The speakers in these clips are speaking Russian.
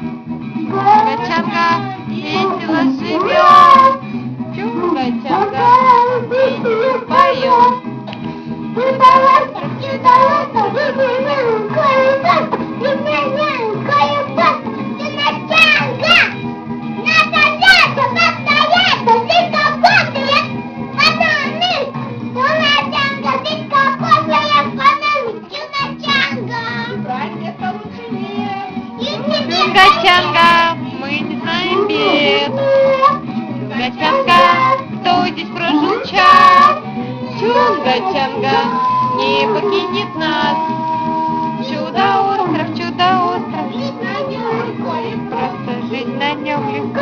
Gacaca, Nete, Lajiga. Чанга-чанга, мы не знаем бед. Чунга-чанга, кто здесь прожил час? Чунга-чанга не покинет нас. Чудо-остров, чудо-остров, просто жить на нем легко.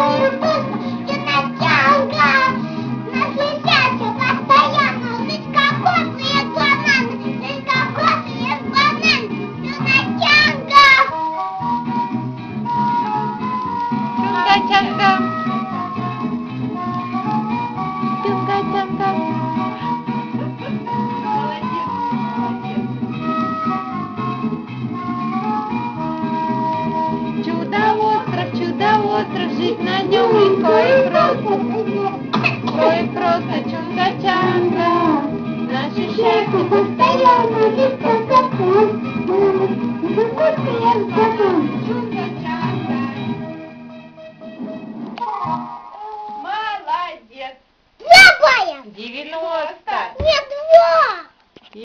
Чудо-остров, чудо-остров, жить на нем и просто. Легко девяносто. Нет,